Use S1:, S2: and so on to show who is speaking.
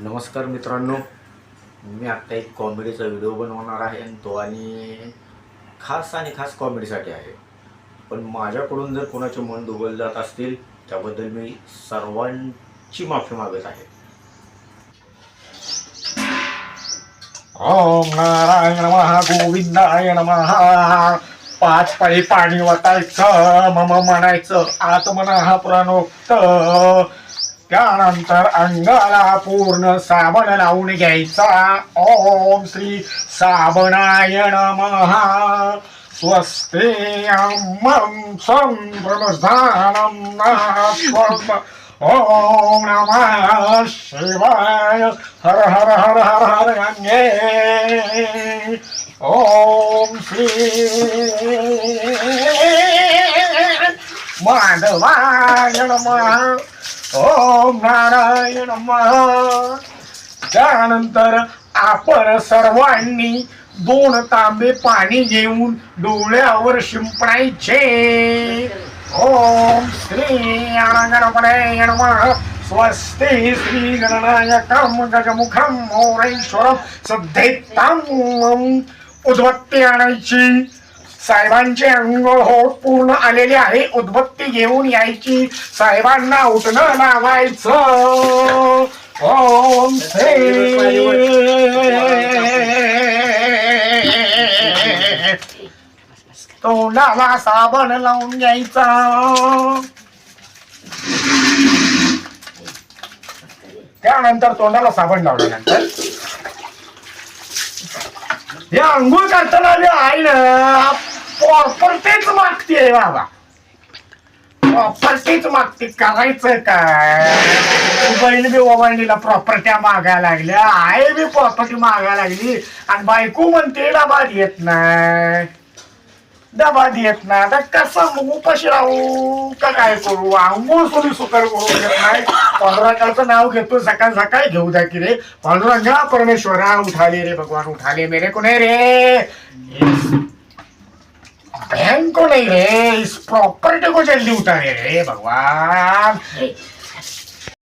S1: नमस्कार मित्रांनो मी आत्ता एक कॉमेडीचा व्हिडिओ बनवणार आहे आणि तो आणि खास आणि खास कॉमेडीसाठी आहे. पण माझ्याकडून जर कोणाचे मन दुबल जात असतील त्याबद्दल मी सर्वांची माफी मागत आहे.
S2: ओम नारायण महा गोविंदाय महा पाच पायी पाणी वाटायचं मम म्हणायचं आत्मना प्रणोक्त. त्यानंतर अंगाला पूर्ण साबण लावून घ्यायचा. ओम श्री साबणाय महा. स्वस्ते अम्मं सं ब्रह्मस्थानं ओम नमः शिवाय. हर हर हर हर हर गंगे ओम श्री माधवाय नमः. ओम नारायण महा. त्यानंतर आपण सर्वांनी दोन तांबे पाणी घेऊन डोळ्यावर शिंपडायचे ओम श्री गणपते स्वस्ति श्री गणनायकम गजमुखम मोरेश्वरं सद्धेताम उद्वत्ती आणायची. साहेबांचे अंग होत पूर्ण आलेले आहे. उद्बत्ती घेऊन यायची. साहेबांना उठणं लावायचं. ओम श्री. तोंडाला साबण लावून घ्यायचा. त्यानंतर तोंडाला साबण लावल्यानंतर हे अंघोळ करताना आई ना प्रॉपर्टीच मागते बाबा. प्रॉपर्टीच मागते करायचं काय? बहीण बी ओवाळणीला प्रॉपर्ट्या मागायला लागल्या आई बी प्रॉपर्टी मागायला लागली आणि बायको म्हणते डबा देत नाही. डबा देत नाही. आता कसं मग उपाशी राहू? का काय करू? आंघोळ सोडी सुकर करू देत नाही. पांडुरंगाचं नाव घेतो सकाळ सकाळी घेऊ द्या की रे. पांडुरंगा परमेश्वरा उठाले रे भगवान उठाले मेरे कोणे रे. बहन को नहीं रे इस प्रॉपर्टी को जल्दी उठा रे भगवान।